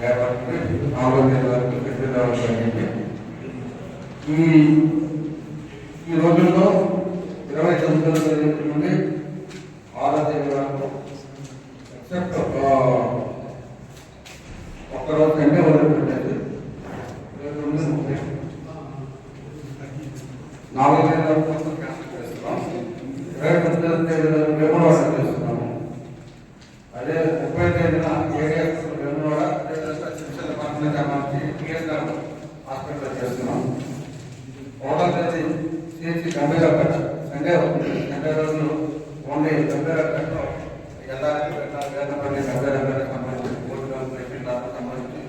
కాబట్టి ఈ రోజుల్లో ఇరవై తొమ్మిది తేదీ నుండి ఆరో తేదీ వరకు ఒక్కరోజు అంటే ఓన్లీ గంభీరపేటలో ఎల్లారెడ్డి పేట వేదపల్లి సంబంధించి మూడు సంబంధించి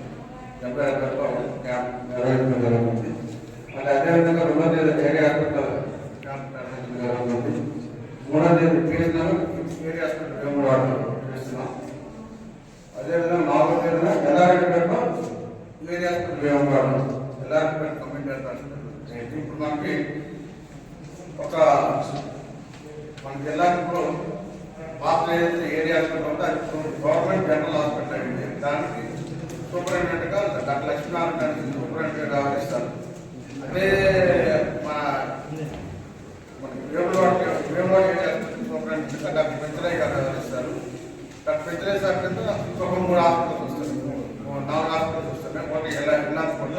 క్యాంప్ నిర్వహించడం జరుగుతుంది. మళ్ళీ అదేవిధంగా రెండో తేదీ ఏరియా హాస్పిటల్ క్యాంప్ నిర్వహించడం జరుగుతుంది. మూడో తేదీ పిఎస్ఆర్ ఏరియా హాస్పిటల్ వేములవాడలో చేస్తున్నాం. అదేవిధంగా నాలుగో తేదీన ఎల్లారెడ్డిపేటలో ఏరియా హాస్పిటల్ ఎల్లారెడ్డిపేట ఇప్పుడు మనకి ఒక మన జిల్లాకి పాత్ర ఏదైతే ఏరియా హాస్పిటల్ ఉందో అది గవర్నమెంట్ జనరల్ హాస్పిటల్ అయింది దానికి సూపరింటెండెంట్గా డాక్టర్ లక్ష్మీనారాయణ గారికి సూపరింటెండెంట్గా వ్యవహరిస్తారు అదే మన మన Vemulawada Vemulawada area superintendent doctor Penchalaiah garu వ్యవహరిస్తారు డాక్టర్ పెంచలయ్య సార్ కింద ఒక మూడు హాస్పిటల్స్ వస్తారు నాలుగు హాస్పిటల్స్ వస్తున్నాయి ఒకటి ఎలా ఇల్లంతకుంట.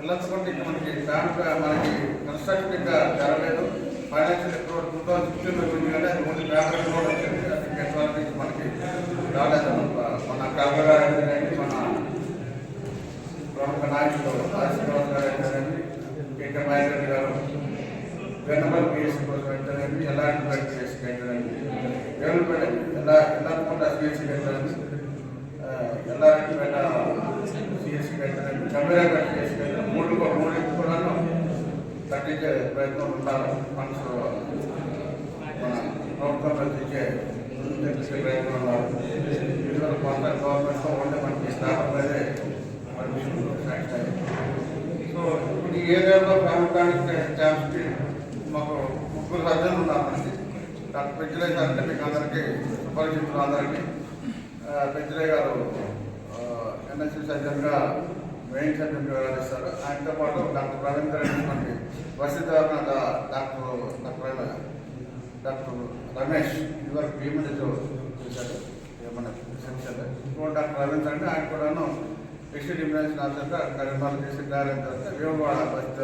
ఇల్లంతకుంట ఇంకా మనకి బ్యాంక్ మనకి కన్స్ట్రక్షన్ ఇంకా జరగలేదు. Financial approval two thousand fifteen ఉంది కానీ అది ఓన్లీ పేపర్ కూడా వచ్చింది అది ఇంకెటువంటి మనకి రాలేదు. మన కల్వ గారు అయితేనండి మన ప్రముఖ నాయకులు ఆశీర్వాద్ గారు అయితేనండి కేకే నాయకుడు గారు వెన్నపల్లి పిఎస్సీ కోసం అయితేనండి ఎలాంటి బయట పిఎస్సీకి అయితేనండి వేలుపేట ఎలా ఎల్లకుండా సిఎస్సీకి అయితేనండి ఎల్లారెడ్డిపేట సిఎస్సీకి అయితేనండి గంభీరపేట సిఎస్సీకి అయితే మూడు మూడింటి తగ్గించే ప్రయత్నం ఉండాలి మనసు మన ప్రభుత్వం తెచ్చే తెచ్చే ప్రయత్నం ఉండాలి ఇటువంటి కొంత గవర్నమెంట్తో ఉంటే మనకి స్టాఫ్ మీదే సో ఇప్పుడు ఈ ఏరియాలో ప్రాముఖ్యానికి ఛాన్స్కి మాకు ముగ్గురు సజ్జలు ఉన్నారు మనకి డాక్టర్ పెంచలే గారు అంటే మీకు అందరికీ సుపరిచితులు అందరికీ పెంచలే గారు ఎన్ఎస్సీ సర్జన్గా మెయిన్ వివరాలు వ్యవహరిస్తారు ఆయనతో పాటు డాక్టర్ రవీంద్ర రెడ్డి మనకి వసతి డాక్టర్ డాక్టర్ డాక్టర్ రమేష్ ఇదివరకు భీమునితో చూశారు మన సెక్షన్లో ఇంకో డాక్టర్ రవీంద్ర అంటే ఆయన కూడాను district immunisation officer Karimnagar district director తర్వాత వేమవాడ పరిస్థితి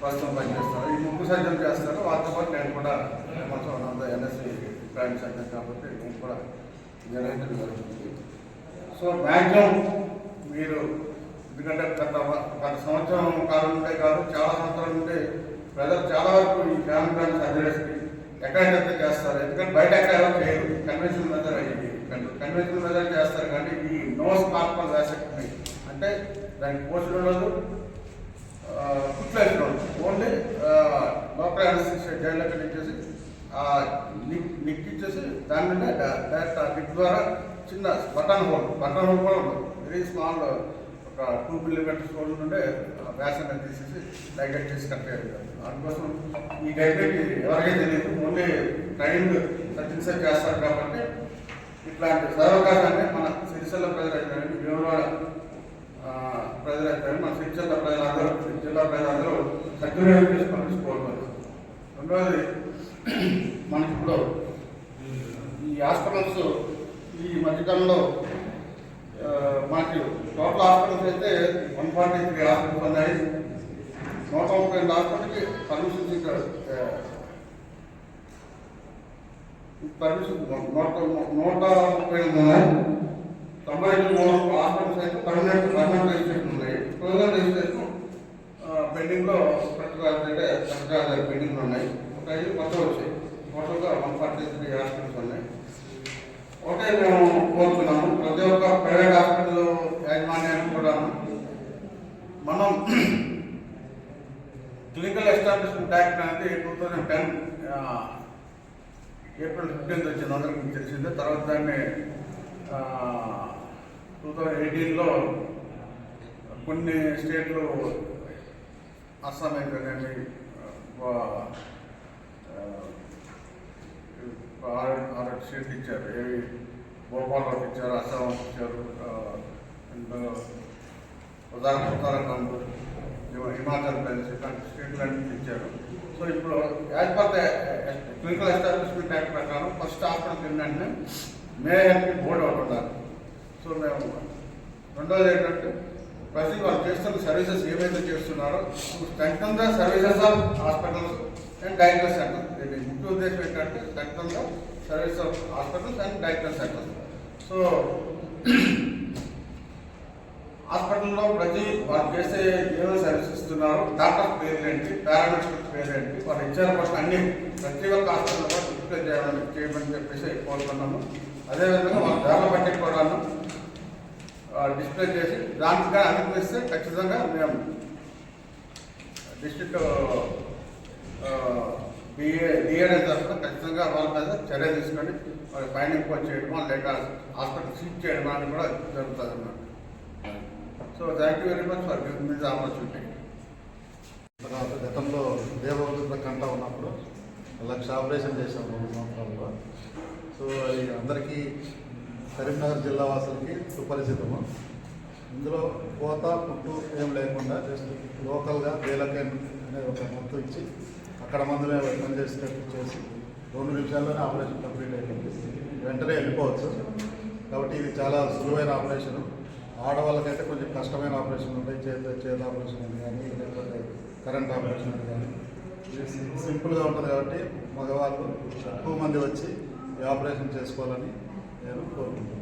ప్రస్తుతం పనిచేస్తారు. ఈ ముగ్గురు సర్జన్ చేస్తారు. వారితో పాటు నేను కూడా మొత్తం అంత ఎన్ఎస్సి ప్రైవేట్ సర్జన్ కాబట్టి నేను కూడా నిర్వహించడం జరుగుతుంది. సో మ్యాక్సిమం మీరు ఎందుకంటే గత గత సంవత్సరం కాలం నుండే కాదు చాలా సంవత్సరాల నుండి ప్రజలు చాలా వరకు ఈ ఫ్యామిలీ ప్లాన్ సర్జరీస్కి ఎక్కడెక్కడ చేస్తారు. ఎందుకంటే బయట ఎక్కడ ఎవరు చేయరు. కన్వెన్షన్ మెథడ్ అయ్యింది కన్వెన్షన్ మెథడ్ చేస్తారు కానీ ఈ నో స్కార్పల్ వ్యాసెక్టమీ అంటే దానికి పోస్ట్ ఉండదు కుట్లేసిన ఓన్లీ లోపల అనస్థిషియా జైల్లోకి ఇచ్చేసి ఆ నిక్ నిక్ ఇచ్చేసి దాని మీద డైరెక్ట్ ఆ నిక్ ద్వారా చిన్న బటన్ హోల్ బటన్ హోల్ కూడా ఉండదు. వెరీ స్మాల్ టూ మిల్లీమీటర్స్ రోజు నుండే వ్యాసం తీసేసి డైగెట్ చేసి కట్టారు అందుకోసం ఈ డైగ్రెట్ ఎవరికైతే లేదు ఓన్లీ ట్రైన్డ్ సర్జన్స్ చేస్తారు కాబట్టి ఇట్లాంటి సదవకాశాన్ని మన సిరిసిల్ల ప్రజలు విజయవాడ ప్రజలైతే మన సిరిసిల్ల ప్రజలందరూ జిల్లా ప్రజలందరూ సద్వినియోగం చేసుకొని తీసుకోవాలి రెండవది మనకి ఇప్పుడు ఈ హాస్పిటల్స్ ఈ మధ్యకాలంలో మాకు మనకి టోటల్ హాస్పిటల్స్ అయితే వన్ ఫార్టీ త్రీ హాస్పిటల్స్ ఉన్నాయి. నూట ముప్పై రెండు హాస్పిటల్కి పర్మిషన్స్ ఇక్కడ పర్మిషన్ నూట నూట ముప్పై ఎనిమిది ఉన్నాయి. తొంభై ఐదు మూడు హాస్పిటల్స్ అయితే పర్మనెంట్ పర్మనెంట్ రిజిస్ట్రేషన్ ఉన్నాయి. ప్రొవిజన్ రిజిస్ట్రేషన్ పెండింగ్లో ప్రతిగా అంటే ప్రతిగా పెండింగ్లో ఉన్నాయి. ఒక ఐదు కొత్త వచ్చాయి. టోటల్గా వన్ ఫార్టీ త్రీ హాస్పిటల్స్ ఉన్నాయి. ఒకటే మేము కోరుతున్నాము ప్రతి ఒక్క ప్రైవేట్ హాస్పిటల్ యాజమాన్యానికి కూడా మనం క్లినికల్ ఎస్టాబ్లిష్మెంట్ యాక్ట్ అనేది two thousand ten April fifteenth వచ్చింది అందరికి మీకు తెలిసిందే. తర్వాత దాన్ని టూ థౌజండ్ ఎయిటీన్లో కొన్ని స్టేట్లు అస్సాం అయితేనేమి ఆ, ఆరు ఆరు స్టేట్లు ఇచ్చారు. ఏవి భోపాల్లోకి ఇచ్చారు అస్సాం ఇచ్చారు అండ్ ఉదాహరణ ఉత్తరాఖండ్ హిమాచల్ ప్రదేశ్ ఇట్లాంటి స్టేట్లన్నీ ఇచ్చారు సో ఇప్పుడు as per the clinical establishment act ప్రకారం ఫస్ట్ హాస్పిటల్ ఏంటంటే మే హెల్త్ బోర్డు ఒకటి ఉండాలి. సో మేము రెండోది ఏంటంటే ప్రతి వాళ్ళు చేస్తున్న సర్వీసెస్ ఏమైతే చేస్తున్నారో strength the services of hospitals and diagnose centres ముఖ్య ఉద్దేశం ఏంటంటే strength the service of hospitals and diagnose centres. So హాస్పిటల్లో ప్రతి వాళ్ళు చేసే ఏమేమి సర్వీస్ ఇస్తున్నారు. డాక్టర్ పేర్లు ఏంటి పారామెడికల్ పేర్లు ఏంటి వాళ్ళు ఇచ్చారు ఫస్ట్ అన్ని ప్రతి ఒక్క హాస్పిటల్లో కూడా డిస్ప్లే చేయాలని చేయమని చెప్పేసి కోరుకున్నాము అదేవిధంగా మా ధరల బట్టి కూడాను డిస్ప్లే చేసి దానికి కానీ ఖచ్చితంగా మేము డిస్ట్రిక్ట్ డిఏ డిఏడే తరఫున ఖచ్చితంగా వాళ్ళ మీద చర్య తీసుకొని వాళ్ళ పైన ఇంపోజ్ చేయడమో లేక హాస్పిటల్ సీట్ చేయడం అని కూడా జరుగుతుంది అన్నమాట. So thank you very much for giving me opportunity. తర్వాత గతంలో దేవవృద్ధుల కంట ఉన్నప్పుడు లక్ష ఆపరేషన్ చేశాం రెండు సంవత్సరాల్లో. సో అది అందరికీ కరీంనగర్ జిల్లా వాసులకి సుపరిచితము. ఇందులో కోత పుట్టు ఏం లేకుండా జస్ట్ లోకల్గా బేలకెన్ అనే ఒక మొత్తు ఇచ్చి అక్కడ మందులే పనిచేసేటట్టు చేసి రెండు నిమిషాల్లోనే ఆపరేషన్ కంప్లీట్ అయిపోయింది. వెంటనే వెళ్ళిపోవచ్చు. కాబట్టి ఇది చాలా సులువైన ఆపరేషన్. ఆడవాళ్ళకైతే కొంచెం కష్టమైన ఆపరేషన్ ఉంటాయి చేత చేత ఆపరేషన్ కానీ లేకపోతే కరెంట్ ఆపరేషన్ కానీ. సింపుల్గా ఉంటుంది కాబట్టి మగవాళ్ళు ఎక్కువ మంది వచ్చి ఈ ఆపరేషన్ చేసుకోవాలని నేను కోరుకుంటున్నాను.